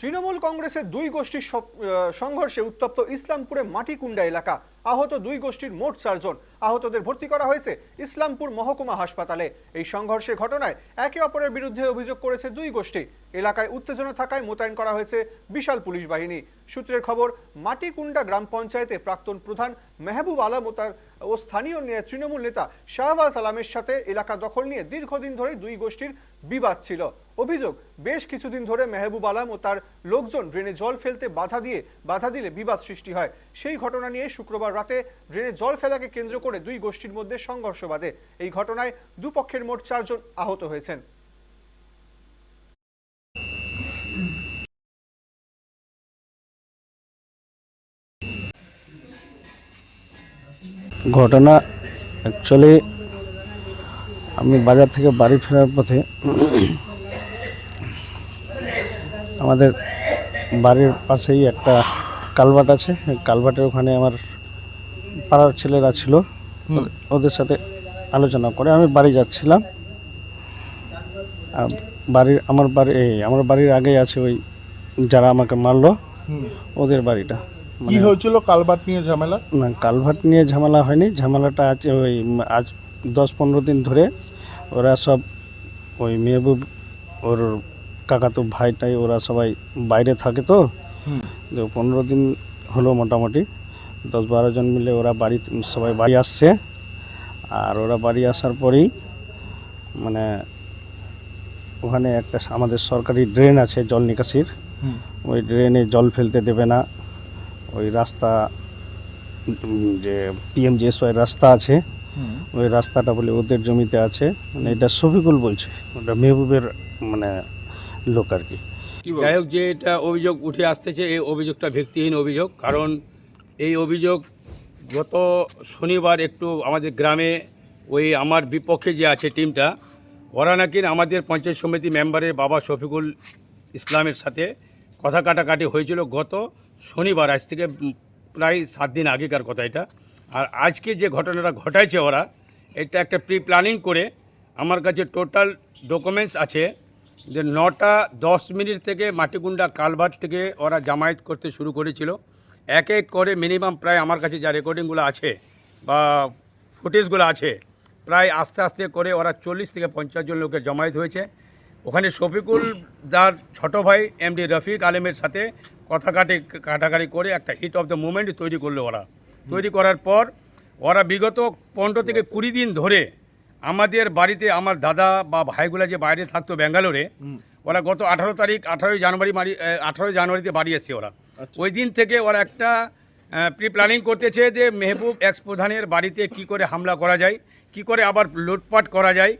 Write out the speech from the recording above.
তৃণমূল কংগ্রেসের দুই গোষ্ঠীর সংঘর্ষে উত্তপ্ত ইসলামপুরে মাটিকুন্ডা এলাকা। আহত দুই গোষ্ঠীর মোট চারজন আহতদের ভর্তি করা হয়েছে ইসলামপুর মহকুমা হাসপাতালে। এই সংঘর্ষের ঘটনায় একে অপরের বিরুদ্ধে অভিযোগ করেছে দুই গোষ্ঠী। এলাকায় উত্তেজনা থাকায় মোতায়েন করা হয়েছে বিশাল পুলিশ বাহিনী। সূত্রের খবর মাটিকুন্ডা গ্রাম পঞ্চায়েতে প্রাক্তন প্রধান মেহবুব আলম ও তার ও স্থানীয় তৃণমূল নেতা শাহবাজ আলামের সাথে এলাকা দখল নিয়ে দীর্ঘদিন ধরে দুই গোষ্ঠীর বিবাদ ছিল। অভিযোগ, বেশ কিছুদিন ধরে মেহবুব আলম ও তার লোকজন ড্রেনে জল ফেলতে বাধা দিয়ে বাধা দিলে বিবাদ সৃষ্টি হয়। সেই ঘটনা নিয়ে শুক্রবার রাতে ড্রেনে জল ফেলাকে কেন্দ্র করে দুই গোষ্ঠীর মধ্যে সংঘর্ষ বাধে। এই ঘটনায় দুপক্ষের মোট চারজন আহত হয়েছেন। ঘটনা অ্যাকচুয়ালি আমি বাজার থেকে বাড়ি ফেরার পথে আমাদের বাড়ির পাশেই একটা কালভার্ট আছে। কালভার্টের ওখানে আমার পাড়ার ছেলেরা ছিল। ওদের- সাথে আলোচনা করে আমি বাড়ি যাচ্ছিলাম। আর বাড়ির আমার বাড়ি এই আমার বাড়ির আগে আছে ওই যারা আমাকে মারলো ওদের বাড়িটা। কি মানে- হয়েছিল? কালবাট নিয়ে ঝামেলা? না কালভার্ট নিয়ে ঝামেলা হয়নি। ঝামেলাটা আছে ওই আজ দশ পনেরো দিন ধরে ওরা সব ওই মেহবুব ওর কাকাতো ভাইটাই ওরা সবাই বাইরে থাকে তো পনেরো দিন হলো মোটামুটি। দশ বারো জন মিলে ওরা বাড়ি সবাই বাড়ি আসছে। আর ওরা বাড়ি আসার পরেই মানে ওখানে একটা আমাদের সরকারি ড্রেন আছে জল নিকাশির। ওই ড্রেনে জল ফেলতে দেবে না। ওই রাস্তা যে পিএমজিএসওয়াই রাস্তা আছে ওই রাস্তাটা বলে ওদের জমিতে আছে। মানে এটা শফিকুল বলছে ওটা মেহবুবের মানে লোক আর কি। যাই হোক যে এটা অভিযোগ উঠে আসতেছে এই অভিযোগটা ভিত্তিহীন অভিযোগ। কারণ এই অভিযোগ গত শনিবার একটু আমাদের গ্রামে ওই আমার বিপক্ষে যে আছে টিমটা, ওরা নাকি আমাদের পঞ্চায়েত সমিতি মেম্বারের বাবা শফিকুল ইসলামের সাথে কথা কাটাকাটি হয়েছিল গত শনিবার, আজ থেকে প্রায় সাত দিন আগেকার কথা এটা। আর আজকে যে ঘটনাটা ঘটাইছে ওরা, এটা একটা প্রি প্ল্যানিং করে আমার কাছে টোটাল ডকুমেন্টস আছে যে নটা দশ মিনিট থেকে মাটিগুন্ডা কালভার্ট থেকে ওরা জামায়াত করতে শুরু করেছিল। এক এক করে মিনিমাম প্রায় আমার কাছে যা রেকর্ডিংগুলো আছে বা ফুটেজগুলো আছে প্রায় আস্তে আস্তে করে ওরা চল্লিশ থেকে পঞ্চাশ জন লোকের জমায়েত হয়েছে। ওখানে শফিকুল দার ছোট ভাই এমডি রফিক আলেমের সাথে কথা কাটি কাটাকাটি করে একটা হিট অফ দ্য মুভমেন্ট তৈরি করল ওরা। তৈরি করার পর ওরা বিগত পনেরো থেকে কুড়ি দিন ধরে আমাদের বাড়িতে আমার দাদা বা ভাইগুলা যে বাইরে থাকতো ব্যাঙ্গালোরে ওরা গত আঠারো তারিখ আঠারোই জানুয়ারি মারি আঠারোই জানুয়ারিতে বাড়ি এসছে ওরা। ওই দিন থেকে ওরা একটা প্রি প্ল্যানিং করতেছে যে মেহবুব এক্স প্রধানের বাড়িতে কি করে হামলা করা যায়, কি করে আবার লুটপাট করা যায়।